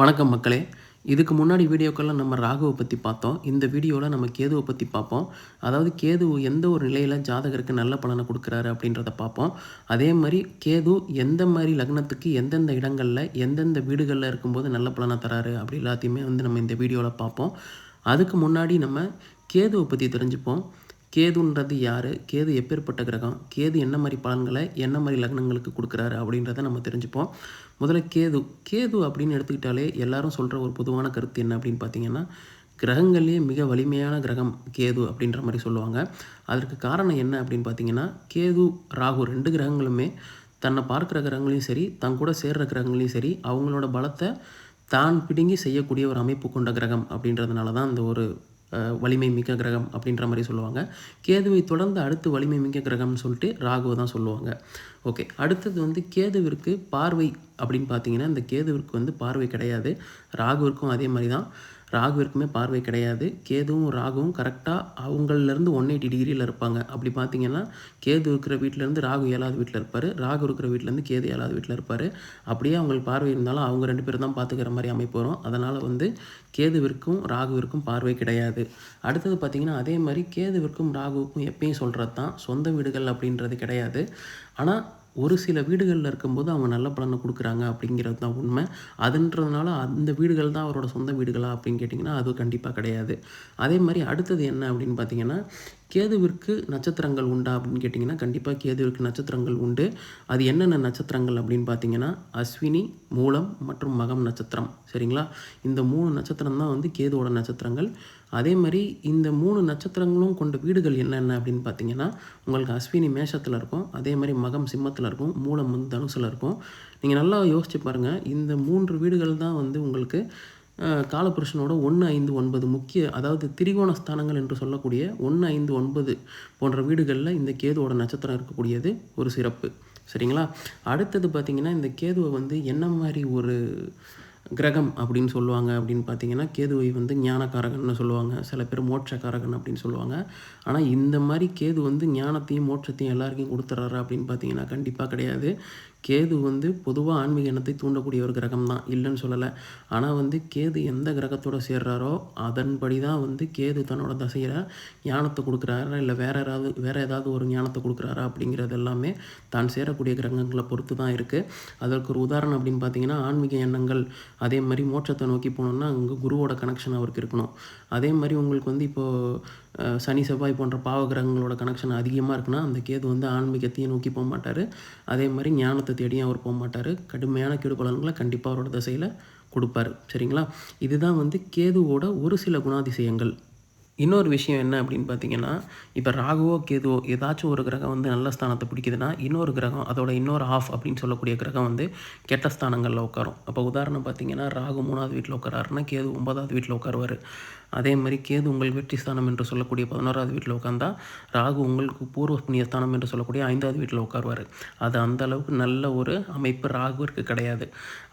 வணக்கம் மக்களே. இதுக்கு முன்னாடி வீடியோக்கெல்லாம் நம்ம ராகுவை பற்றி பார்த்தோம். இந்த வீடியோவில் நம்ம கேதுவை பற்றி பார்ப்போம். அதாவது கேது எந்த ஒரு நிலையில் ஜாதகருக்கு நல்ல பலனை கொடுக்குறாரு அப்படின்றத பார்ப்போம். அதே மாதிரி கேது எந்த மாதிரி லக்னத்துக்கு எந்தெந்த இடங்களில் எந்தெந்த வீடுகளில் இருக்கும்போது நல்ல பலனை தராரு அப்படி எல்லாத்தையுமே வந்து நம்ம இந்த வீடியோவில் பார்ப்போம். அதுக்கு முன்னாடி நம்ம கேதுவை பற்றி தெரிஞ்சுப்போம். கேதுன்றது யார்? கேது எப்பேற்பட்ட கிரகம்? கேது என்ன மாதிரி பலன்களை என்ன மாதிரி லக்னங்களுக்கு கொடுக்குறாரு அப்படின்றத நம்ம தெரிஞ்சுப்போம். முதல்ல கேது கேது அப்படின்னு எடுத்துக்கிட்டாலே எல்லாரும் சொல்கிற ஒரு பொதுவான கருத்து என்ன அப்படின்னு பார்த்தீங்கன்னா கிரகங்கள்லேயே மிக வலிமையான கிரகம் கேது அப்படின்ற மாதிரி சொல்லுவாங்க. அதற்கு காரணம் என்ன அப்படின்னு பார்த்தீங்கன்னா கேது ராகு ரெண்டு கிரகங்களுமே தன்னை பார்க்குற கிரகங்களையும் சரி தன் கூட சேர்ற கிரகங்களையும் சரி அவங்களோட பலத்தை தான் பிடுங்கி செய்யக்கூடிய ஒரு அமைப்பு கொண்ட கிரகம் அப்படின்றதுனால தான் அந்த ஒரு வலிமை மிக்க கிரகம் அப்படின்ற மாதிரி சொல்லுவாங்க. கேதுவை தொடர்ந்து அடுத்து வலிமை மிக்க கிரகம்னு சொல்லிட்டு ராகுவை தான் சொல்லுவாங்க. ஓகே அடுத்தது வந்து கேதுவிற்கு பார்வை அப்படின்னு பார்த்தீங்கன்னா இந்த கேதுவிற்கு வந்து பார்வை கிடையாது. ராகுவிற்கும் அதே மாதிரி தான். ராகுவிற்குமே பார்வை கிடையாது. கேதுவும் ராகுவும் கரெக்டாக அவங்கள்லேருந்து ஒன் எயிட்டி டிகிரியில் இருப்பாங்க. அப்படி பார்த்தீங்கன்னா கேது இருக்கிற வீட்டிலேருந்து ராகு ஏழாவது வீட்டில் இருப்பார். ராகு இருக்கிற வீட்டிலேருந்து கேது ஏழாவது வீட்டில் இருப்பார். அப்படியே அவங்களுக்கு பார்வை இருந்தாலும் அவங்க ரெண்டு பேரும் தான் பார்த்துக்கிற மாதிரி அமைப்பு வரும். அதனால் வந்து கேதுவிற்கும் ராகுவிற்கும் பார்வை கிடையாது. அடுத்தது பார்த்திங்கன்னா அதே மாதிரி கேதுவிற்கும் ராகுவுக்கும் எப்பயும் சொல்கிறது தான் சொந்த வீடுகள் அப்படின்றது கிடையாது. ஆனால் ஒரு சில வீடுகளில் இருக்கும்போது அவங்க நல்ல பலனை கொடுக்குறாங்க அப்படிங்கிறது தான் உண்மை. அதுன்றதுனால அந்த வீடுகள் தான் அவரோட சொந்த வீடுகளா அப்படின்னு கேட்டிங்கன்னா அது கண்டிப்பாக கிடையாது. அதே மாதிரி அடுத்தது என்ன அப்படின்னு பார்த்தீங்கன்னா கேதுவிற்கு நட்சத்திரங்கள் உண்டா அப்படின்னு கேட்டிங்கன்னா கண்டிப்பாக கேதுவிற்கு நட்சத்திரங்கள் உண்டு. அது என்னென்ன நட்சத்திரங்கள் அப்படின்னு பார்த்தீங்கன்னா அஸ்வினி மூலம் மற்றும் மகம் நட்சத்திரம். சரிங்களா? இந்த மூணு நட்சத்திரம் தான் வந்து கேதுவோட நட்சத்திரங்கள். அதே மாதிரி இந்த மூணு நட்சத்திரங்களும் கொண்ட வீடுகள் என்னென்ன அப்படின்னு பார்த்தீங்கன்னா உங்களுக்கு அஸ்வினி மேஷத்தில் இருக்கும். அதே மாதிரி மகம் சிம்மத்தில் இருக்கும். மூலம் வந்து தனுசில் இருக்கும். நீங்கள் நல்லா யோசிச்சு பாருங்கள் இந்த மூன்று வீடுகள் தான் வந்து உங்களுக்கு காலபுருஷனோட ஒன்று ஐந்து ஒன்பது முக்கிய அதாவது திரிகோண ஸ்தானங்கள் என்று சொல்லக்கூடிய ஒன்று ஐந்து ஒன்பது போன்ற வீடுகளில் இந்த கேதுவோட நட்சத்திரம் இருக்கக்கூடியது ஒரு சிறப்பு. சரிங்களா? அடுத்தது பார்த்திங்கன்னா இந்த கேதுவை வந்து என்ன மாதிரி ஒரு கிரகம் அப்படின்னு சொல்லுவாங்க அப்படின்னு பார்த்தீங்கன்னா கேதுவை வந்து ஞானக்காரகன்னு சொல்லுவாங்க. சில பேர் மோட்சக்காரகன் அப்படின்னு சொல்லுவாங்க. ஆனால் இந்த மாதிரி கேது வந்து ஞானத்தையும் மோட்சத்தையும் எல்லாருக்கும் கொடுத்துட்றாரு அப்படின்னு பார்த்தீங்கன்னா கண்டிப்பாக கிடையாது. கேது வந்து பொதுவாக ஆன்மீக எண்ணத்தை தூண்டக்கூடிய ஒரு கிரகம் தான் இல்லைன்னு சொல்லலை. ஆனால் வந்து கேது எந்த கிரகத்தோட சேர்றாரோ அதன்படி தான் வந்து கேது தன்னோட தசையில் ஞானத்தை கொடுக்குறாரா இல்லை வேற ஏதாவது வேறு ஏதாவது ஒரு ஞானத்தை கொடுக்குறாரா அப்படிங்கிறது எல்லாமே தான் சேரக்கூடிய கிரகங்களை பொறுத்து தான் இருக்குது அதற்கு ஒரு உதாரணம் அப்படின்னு பார்த்தீங்கன்னா ஆன்மீக எண்ணங்கள் அதே மாதிரி மோட்சத்தை நோக்கி போனோம்னா அங்கே குருவோட கனெக்ஷன் அவருக்கு இருக்கணும். அதே மாதிரி உங்களுக்கு வந்து இப்போது சனி செவ்வாய் போன்ற பாவ கிரகங்களோட கனெக்ஷன் அதிகமாக இருக்குன்னா அந்த கேது வந்து ஆன்மீகத்தையும் நோக்கி போக மாட்டார். அதே மாதிரி ஞானத்தை தேடியும் அவர் போக மாட்டார். கடுமையான கெடுபலன்களை கண்டிப்பாக அவரோட திசையில் கொடுப்பாரு. சரிங்களா? இதுதான் வந்து கேதுவோட ஒரு சில குணாதிசயங்கள். இன்னொரு விஷயம் என்ன அப்படின்னு பார்த்தீங்கன்னா இப்போ ராகுவோ கேதுவோ ஏதாச்சும் ஒரு கிரகம் வந்து நல்ல ஸ்தானத்தை பிடிக்குதுன்னா இன்னொரு கிரகம் அதோட இன்னொரு ஆஃப் அப்படின்னு சொல்லக்கூடிய கிரகம் வந்து கெட்ட ஸ்தானங்களில் உட்காரும். அப்போ உதாரணம் பார்த்தீங்கன்னா ராகு மூணாவது வீட்டில் உட்காராருன்னா கேது ஒன்பதாவது வீட்டில் உட்காருவார். அதே மாதிரி கேது உங்கள் வெற்றி ஸ்தானம் என்று சொல்லக்கூடிய பதினோராவது வீட்டில் உட்காந்தா ராகு உங்களுக்கு பூர்வ புண்ணிய ஸ்தானம் என்று சொல்லக்கூடிய ஐந்தாவது வீட்டில் உட்காருவார். அது அந்த அளவுக்கு நல்ல ஒரு அமைப்பு ராகுவிற்கு கிடையாது.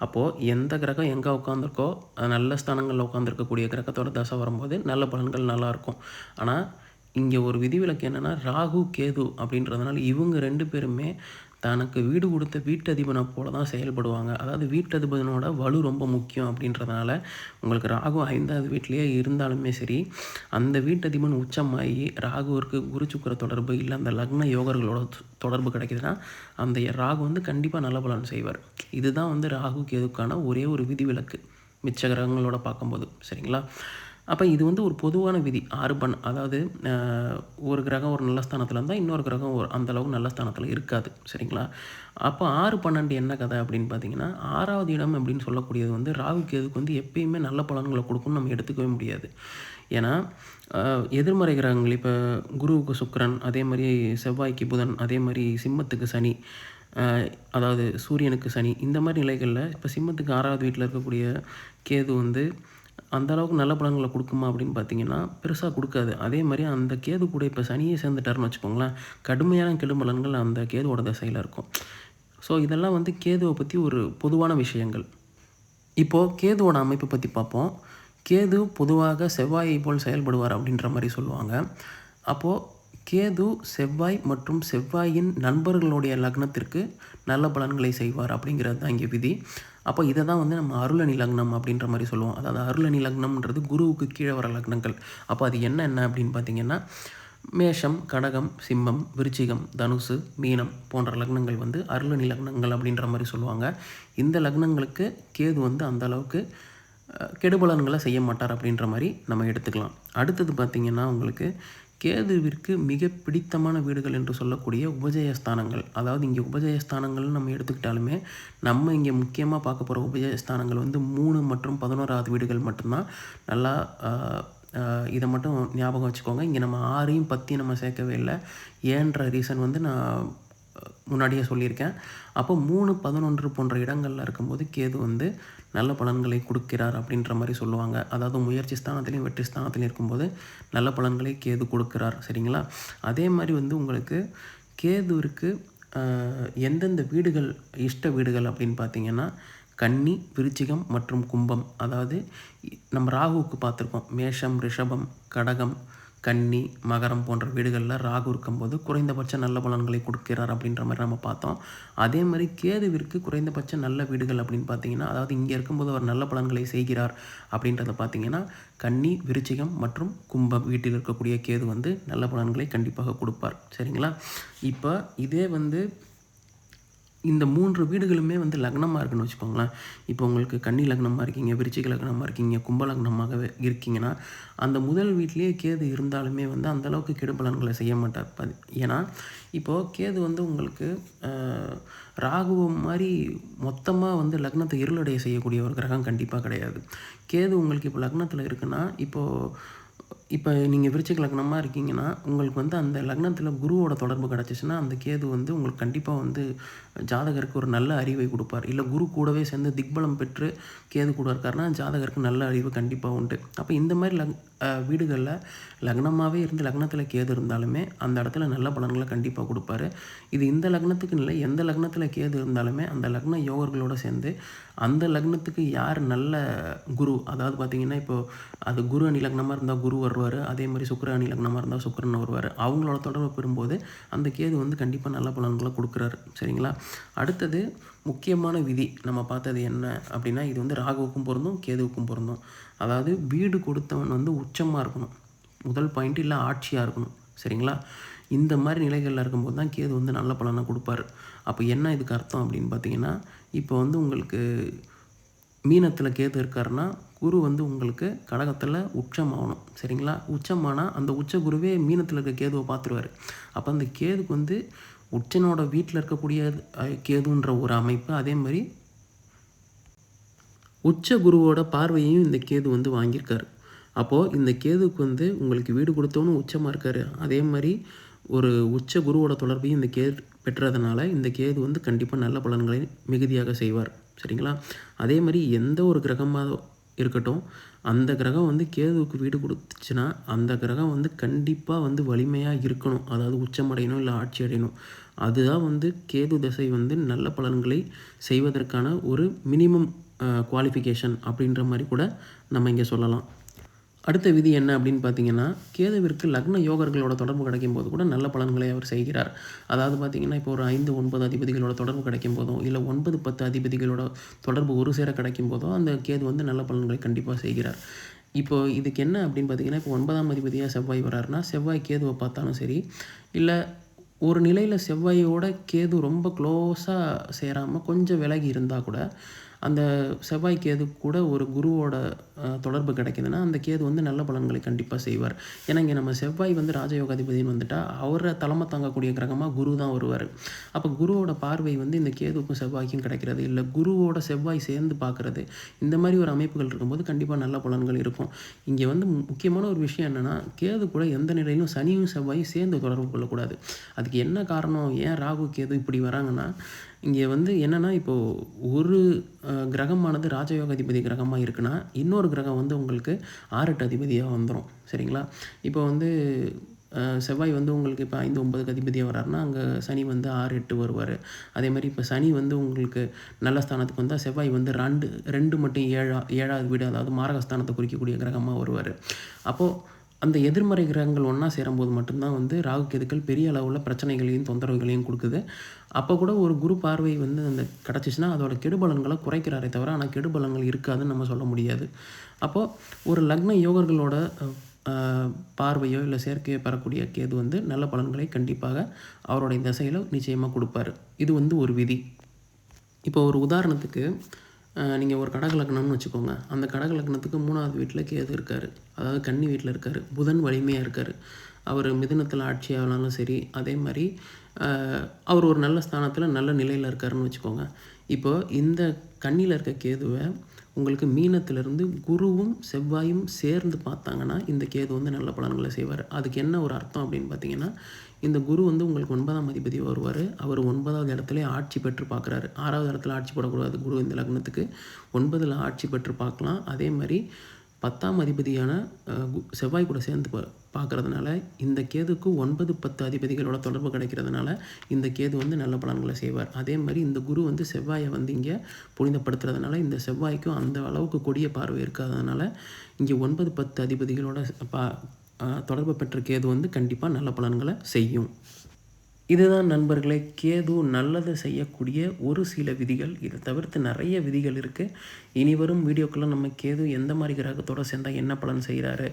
அப்போது எந்த கிரகம் எங்கே உட்காந்துருக்கோ நல்ல ஸ்தானங்களில் உட்காந்துருக்கக்கூடிய கிரகத்தோட தசை வரும்போது நல்ல பலன்கள் நல்லா இருக்கும். ஆனால் இங்கே ஒரு விதிவிலக்கு என்னென்னா ராகு கேது அப்படின்றதுனால இவங்க ரெண்டு பேருமே தனக்கு வீடு கொடுத்த வீட்டதிபனை போல தான் செயல்படுவாங்க. அதாவது வீட்டதிபனோட வலு ரொம்ப முக்கியம் அப்படின்றதுனால உங்களுக்கு ராகு ஐந்தாவது வீட்டிலேயே இருந்தாலுமே சரி அந்த வீட்டதிபன் உச்சமாகி ராகுவிற்கு குரு சுக்கிர தொடர்பு இல்லை அந்த லக்ன யோகர்களோட தொ- தொடர்பு கிடைக்குதுன்னா அந்த ராகு வந்து கண்டிப்பாக நல்ல பலன் செய்வார். இதுதான் வந்து ராகு கேதுக்கான ஒரே ஒரு விதிவிலக்கு. மிச்ச கிரகங்களோட பார்க்கும்போது. சரிங்களா? அப்போ இது வந்து ஒரு பொதுவான விதி. ஆறு அதாவது ஒரு கிரகம் ஒரு நல்ல ஸ்தானத்தில் இருந்தால் இன்னொரு கிரகம் ஒரு அந்த அளவுக்கு நல்ல ஸ்தானத்தில் இருக்காது. சரிங்களா? அப்போ ஆறு பன்னெண்டு என்ன கதை அப்படின்னு பார்த்தீங்கன்னா ஆறாவது இடம் அப்படின்னு சொல்லக்கூடியது வந்து ராகுக்கு எதுக்கு வந்து எப்பயுமே நல்ல பலன்களை கொடுக்கும்னு நம்ம எடுத்துக்கவே முடியாது. ஏன்னா எதிர்மறை கிரகங்கள் இப்போ குருவுக்கு சுக்கரன் அதே மாதிரி செவ்வாய்க்கு புதன் அதே மாதிரி சிம்மத்துக்கு சனி அதாவது சூரியனுக்கு சனி இந்த மாதிரி நிலைகளில் இப்போ சிம்மத்துக்கு ஆறாவது வீட்டில் இருக்கக்கூடிய கேது வந்து அந்த அளவுக்கு நல்ல பலன்களை கொடுக்குமா அப்படின்னு பார்த்தீங்கன்னா பெருசாக கொடுக்காது. அதே மாதிரி அந்த கேது கூட இப்போ சனியை சேர்ந்துட்டாருன்னு வச்சுக்கோங்களேன் கடுமையான கெடுபலன்கள் அந்த கேதுவோட தசையில் இருக்கும். ஸோ இதெல்லாம் வந்து கேதுவை பற்றி ஒரு பொதுவான விஷயங்கள். இப்போது கேதுவோட அமைப்பை பற்றி பார்ப்போம். கேது பொதுவாக செவ்வாயை போல் செயல்படுவார் அப்படின்ற மாதிரி சொல்லுவாங்க. அப்போது கேது செவ்வாய் மற்றும் செவ்வாயின் நண்பர்களுடைய லக்னத்திற்கு நல்ல பலன்களை செய்வார் அப்படிங்கிறது தான் இங்கே விதி. அப்போ இதை தான் வந்து நம்ம அருளணி லக்னம் அப்படின்ற மாதிரி சொல்லுவோம். அதாவது அருளணி லக்னம்ன்றது குருவுக்கு கீழே வர லக்னங்கள். அப்போ அது என்ன என்ன அப்படின்னு பார்த்தீங்கன்னா மேஷம் கடகம் சிம்மம் விருச்சிகம் தனுசு மீனம் போன்ற லக்னங்கள் வந்து அருளணி லக்னங்கள் அப்படின்ற மாதிரி சொல்லுவாங்க. இந்த லக்னங்களுக்கு கேது வந்து அந்த அளவுக்கு கெடுபலன்களை செய்ய மாட்டார் அப்படின்ற மாதிரி நம்ம எடுத்துக்கலாம். அடுத்தது பார்த்திங்கன்னா உங்களுக்கு கேதுவிற்கு மிக பிடித்தமான வீடுகள் என்று சொல்லக்கூடிய உபஜயஸ்தானங்கள். அதாவது இங்கே உபஜயஸ்தானங்கள்னு நம்ம எடுத்துக்கிட்டாலுமே நம்ம இங்கே முக்கியமாக பார்க்க போகிற உபஜயஸ்தானங்கள் வந்து மூணு மற்றும் பதினோராவது வீடுகள் மட்டும்தான். நல்லா இதை மட்டும் ஞாபகம் வச்சுக்கோங்க. இங்கே நம்ம ஆறையும் பற்றியும் நம்ம சேர்க்கவே இல்லை. ஏன்ற ரீசன் வந்து நான் முன்னாடியே சொல்லியிருக்கேன். அப்போ மூணு பதினொன்று போன்ற இடங்களில் இருக்கும்போது கேது வந்து நல்ல பலன்களை கொடுக்கிறார் அப்படின்ற மாதிரி சொல்லுவாங்க. அதாவது முயற்சி ஸ்தானத்துலேயும் வெற்றி ஸ்தானத்துலையும் இருக்கும்போது நல்ல பலன்களை கேது கொடுக்கிறார். சரிங்களா? அதே மாதிரி வந்து உங்களுக்கு கேதுவிற்கு எந்தெந்த வீடுகள் இஷ்ட வீடுகள் அப்படின்னு பார்த்தீங்கன்னா கன்னி விருச்சிகம் மற்றும் கும்பம். அதாவது நம்ம ராகுவுக்கு பார்த்துருக்கோம். மேஷம் ரிஷபம் கடகம் கன்னி மகரம் போன்ற வீடுகளில் ராகு இருக்கும்போது குறைந்தபட்ச நல்ல பலன்களை கொடுக்கிறார் அப்படின்ற மாதிரி நம்ம பார்த்தோம். அதே மாதிரி கேதுவிற்கு குறைந்தபட்ச நல்ல வீடுகள் அப்படின்னு பார்த்தீங்கன்னா அதாவது இங்கே இருக்கும்போது அவர் நல்ல பலன்களை செய்கிறார் அப்படின்றத பார்த்தீங்கன்னா கன்னி விருச்சிகம் மற்றும் கும்பம் வீட்டில் இருக்கக்கூடிய கேது வந்து நல்ல பலன்களை கண்டிப்பாக கொடுப்பார். சரிங்களா? இப்போ இதே வந்து இந்த மூன்று வீடுகளுமே வந்து லக்னமாக இருக்குன்னு வச்சுக்கோங்களேன். இப்போ உங்களுக்கு கன்னி லக்னமாக இருக்கீங்க விருச்சிக லக்னமாக இருக்கீங்க கும்ப இருக்கீங்கன்னா அந்த முதல் வீட்டிலேயே கேது இருந்தாலுமே வந்து அந்தளவுக்கு கெடுபலன்களை செய்ய மாட்டார். ப- ஏன்னா இப்போது கேது வந்து உங்களுக்கு ராகுவம் மாதிரி மொத்தமாக வந்து லக்னத்தை இருளடைய செய்யக்கூடிய ஒரு கிரகம் கண்டிப்பாக கிடையாது. கேது உங்களுக்கு இப்போ லக்னத்தில் இருக்குன்னா இப்போது இப்போ நீங்கள் விருச்சிக லக்னமாக இருக்கீங்கன்னா உங்களுக்கு வந்து அந்த லக்னத்தில் குருவோட தொடர்பு கிடச்சிச்சின்னா அந்த கேது வந்து உங்களுக்கு கண்டிப்பாக வந்து ஜாதகருக்கு ஒரு நல்ல அறிவை கொடுப்பார். இல்லை குரு கூடவே சேர்ந்து திக்பலம் பெற்று கேது கூட இருக்காருன்னா ஜாதகருக்கு நல்ல அறிவு கண்டிப்பாக உண்டு. அப்போ இந்த மாதிரி லக் வீடுகளில் லக்னமாகவே இருந்து லக்னத்தில் கேது இருந்தாலுமே அந்த இடத்துல நல்ல பலன்களை கண்டிப்பாக கொடுப்பாரு. இது இந்த லக்னத்துக்குன்னு இல்லை எந்த லக்னத்தில் கேது இருந்தாலுமே அந்த லக்ன யோகர்களோட சேர்ந்து அந்த லக்னத்துக்கு யார் நல்ல குரு? அதாவது பார்த்தீங்கன்னா இப்போது அது குரு அணி லக்னமாக இருந்தால் குரு வருவார் அதே மாதிரி சுக்கர அணி லக்னமாக இருந்தால் சுக்கரன் வருவார். அவங்களோட தொடர்பு பெறும்போது அந்த கேது வந்து கண்டிப்பாக நல்ல பலன்களை கொடுக்குறாரு. சரிங்களா? அடுத்தது முக்கியமான விதி நம்ம பார்த்தது என்ன அப்படின்னா இது வந்து ராகுவுக்கும் பொருந்தும் கேதுவுக்கும் பொருந்தும். அதாவது வீடு கொடுத்தவன் வந்து உச்சமாக இருக்கணும். முதல் பாயிண்ட் இல்லை ஆட்சியாக இருக்கணும். சரிங்களா? இந்த மாதிரி நிலைகளில் இருக்கும்போது தான் கேது வந்து நல்ல பலனை கொடுப்பாரு. அப்போ என்ன இதுக்கு அர்த்தம் அப்படின்னு பார்த்தீங்கன்னா இப்போ வந்து உங்களுக்கு மீனத்தில் கேது இருக்காருன்னா குரு வந்து உங்களுக்கு கடகத்தில் உச்சமாகணும் சரிங்களா? உச்சமானால் அந்த உச்ச குருவே மீனத்தில் இருக்க கேதுவை பார்த்துருவாரு அப்போ அந்த கேதுக்கு வந்து உச்சனோட வீட்டில் இருக்கக்கூடிய கேதுன்ற ஒரு அமைப்பு அதே மாதிரி உச்ச குருவோட பார்வையையும் இந்த கேது வந்து வாங்கியிருக்காரு. அப்போது இந்த கேதுக்கு வந்து உங்களுக்கு வீடு கொடுத்தவனும் உச்சமாக இருக்காரு. அதே மாதிரி ஒரு உச்ச குருவோட தொடர்பையும் இந்த கேது பெற்றதுனால இந்த கேது வந்து கண்டிப்பாக நல்ல பலன்களை மிகுதியாக செய்வார். சரிங்களா? அதே மாதிரி எந்த ஒரு கிரகமாக இருக்கட்டும் அந்த கிரகம் வந்து கேதுவுக்கு வீடு கொடுத்துச்சுன்னா அந்த கிரகம் வந்து கண்டிப்பாக வந்து வலிமையாக இருக்கணும். அதாவது உச்சமடையணும் இல்லை ஆட்சி அடையணும். அதுதான் வந்து கேது திசை வந்து நல்ல பலன்களை செய்வதற்கான ஒரு மினிமம் குவாலிஃபிகேஷன் அப்படின்ற மாதிரி கூட நம்ம இங்கே சொல்லலாம். அடுத்த விதி என்ன அப்படின்னு பார்த்தீங்கன்னா கேதுவிற்கு லக்ன யோகர்களோட தொடர்பு கிடைக்கும் போது கூட நல்ல பலன்களை அவர் செய்கிறார். அதாவது பார்த்தீங்கன்னா இப்போ ஒரு ஐந்து ஒன்பது அதிபதிகளோட தொடர்பு கிடைக்கும் போதும் இல்லை ஒன்பது பத்து அதிபதிகளோட தொடர்பு ஒரு சேர கிடைக்கும் போதும் அந்த கேது வந்து நல்ல பலன்களை கண்டிப்பாக செய்கிறார். இப்போ இதுக்கு என்ன அப்படின்னு பார்த்தீங்கன்னா இப்போ ஒன்பதாம் அதிபதியாக செவ்வாய் வராருன்னா செவ்வாய் கேதுவை பார்த்தாலும் சரி இல்லை ஒரு நிலையில் செவ்வாயோட கேது ரொம்ப க்ளோஸாக சேராமல் கொஞ்சம் விலகி இருந்தால் கூட அந்த செவ்வாய் கேது கூட ஒரு குருவோட தொடர்பு கிடைக்குதுன்னா அந்த கேது வந்து நல்ல பலன்களை கண்டிப்பாக செய்வார். ஏன்னா இங்கே நம்ம செவ்வாய் வந்து ராஜயோகாதிபதினு வந்துட்டால் அவரை தலைமை தாங்கக்கூடிய கிரகமாக குரு தான் வருவார். அப்போ குருவோட பார்வை வந்து இந்த கேதுக்கும் செவ்வாய்க்கும் கிடைக்கிறது இல்லை. குருவோட செவ்வாய் சேர்ந்து பார்க்குறது இந்த மாதிரி ஒரு அமைப்புகள் இருக்கும்போது கண்டிப்பாக நல்ல பலன்கள் இருக்கும். இங்கே வந்து முக்கியமான ஒரு விஷயம் என்னென்னா கேது கூட எந்த நிலையிலும் சனியும் செவ்வாயும் சேர்ந்து தொடர்பு கொள்ளக்கூடாது. அதுக்கு என்ன காரணம்? ஏன் ராகு கேது இப்படி வராங்கன்னா இங்கே வந்து என்னென்னா இப்போது ஒரு கிரகமானது கிரகமானது ராஜயோகாதிபதி கிரகமாக இருக்குன்னா இன்னொரு கிரகம் வந்து உங்களுக்கு ஆறெட்டு அதிபதியாக வந்துடும் சரிங்களா? இப்போ வந்து செவ்வாய் வந்து உங்களுக்கு இப்போ ஐந்து ஒன்பதுக்கு அதிபதியாக வராருன்னா அங்கே சனி வந்து ஆறு எட்டு வருவார். அதே மாதிரி இப்போ சனி வந்து உங்களுக்கு நல்ல ஸ்தானத்துக்கு வந்தால் செவ்வாய் வந்து ரெண்டு ரெண்டு மட்டும் ஏழா ஏழாவது வீடு அதாவது மாரகஸ்தானத்தை குறிக்கக்கூடிய கிரகமாக வருவார். அப்போது அந்த எதிர்மறை கிரகங்கள் ஒன்றா சேரும்போது மட்டும்தான் வந்து ராகு கேதுக்கள் பெரிய அளவில் பிரச்சனைகளையும் தொந்தரவுகளையும் கொடுக்குது. அப்போ கூட ஒரு குரு பார்வை வந்து அந்த கிடச்சிச்சின்னா அதோட கெடுபலன்களை குறைக்கிறாரே தவிர ஆனால் கெடுபலன்கள் இருக்காதுன்னு நம்ம சொல்ல முடியாது. அப்போது ஒரு லக்ன யோகர்களோட பார்வையோ இல்லை செயற்கையோ பெறக்கூடிய கேது வந்து நல்ல பலன்களை கண்டிப்பாக அவருடைய திசையில் நிச்சயமாக கொடுப்பாரு. இது வந்து ஒரு விதி. இப்போ ஒரு உதாரணத்துக்கு நீங்கள் ஒரு கடக லக்னம்னு வச்சுக்கோங்க. அந்த கடக லக்னத்துக்கு மூணாவது வீட்டில் கேது இருக்கார். அதாவது கன்னி வீட்டில் இருக்கார். புதன் வலிமையாக இருக்கார். அவர் மிதுனத்தில் ஆட்சி ஆகலாலும் சரி அதே மாதிரி அவர் ஒரு நல்ல ஸ்தானத்தில் நல்ல நிலையில் இருக்காருன்னு வச்சுக்கோங்க. இப்போ இந்த கண்ணியில் இருக்க கேதுவை உங்களுக்கு மீனத்திலிருந்து குருவும் செவ்வாயும் சேர்ந்து பார்த்தாங்கன்னா இந்த கேது வந்து நல்ல பலன்களை செய்வார். அதுக்கு என்ன ஒரு அர்த்தம் அப்படின்னு பார்த்தீங்கன்னா இந்த குரு வந்து உங்களுக்கு ஒன்பதாம் அதிபதி வருவார். அவர் ஒன்பதாவது இடத்துல ஆட்சி பெற்று பார்க்குறாரு. ஆறாவது இடத்துல ஆட்சி போடக்கூடாது குரு இந்த லக்னத்துக்கு. ஒன்பதில் ஆட்சி பெற்று பார்க்கலாம். அதே மாதிரி பத்தாம் அதிபதியான கு- செவ்வாய் கூட சேர்ந்து பார்க்குறதுனால பார்க்கறதுனால இந்த கேதுக்கு ஒன்பது பத்து அதிபதிகளோட தொடர்பு கிடைக்கிறதுனால இந்த கேது வந்து நல்ல பலன்களை செய்வார். அதே மாதிரி இந்த குரு வந்து செவ்வாயை வந்து இங்கே புனிதப்படுத்துறதுனால இந்த செவ்வாய்க்கும் அந்த அளவுக்கு கொடிய பார்வை இருக்காததுனால இங்கே ஒன்பது பத்து அதிபதிகளோட பா தொடர்பு பெற்ற கேது வந்து கண்டிப்பாக நல்ல பலன்களை செய்யும். இதுதான் நண்பர்களே கேது நல்லது செய்யக்கூடிய ஒரு சில விதிகள். இதை தவிர்த்து நிறைய விதிகள் இருக்குது இனி வரும் வீடியோக்குள்ள நம்ம கேது எந்த மாதிரி கிரகத்தோட சேர்ந்தால் என்ன பலன் செய்கிறாரு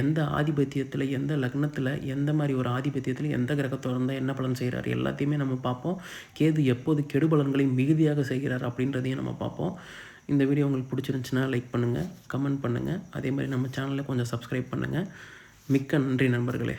எந்த ஆதிபத்தியத்தில் எந்த லக்னத்தில் எந்த மாதிரி ஒரு ஆதிபத்தியத்தில் எந்த கிரகத்தோட இருந்தால் என்ன பலன் செய்கிறாரு எல்லாத்தையுமே நம்ம பார்ப்போம். கேது எப்போது கெடுபலன்களை மிகுதியாக செய்கிறார் அப்படின்றதையும் நம்ம பார்ப்போம். இந்த வீடியோ உங்களுக்கு பிடிச்சிருந்துச்சுன்னா லைக் பண்ணுங்கள் கமெண்ட் பண்ணுங்கள் அதே மாதிரி நம்ம சேனலில் கொஞ்சம் சப்ஸ்கிரைப் பண்ணுங்கள் மிக்க நன்றி நண்பர்களே.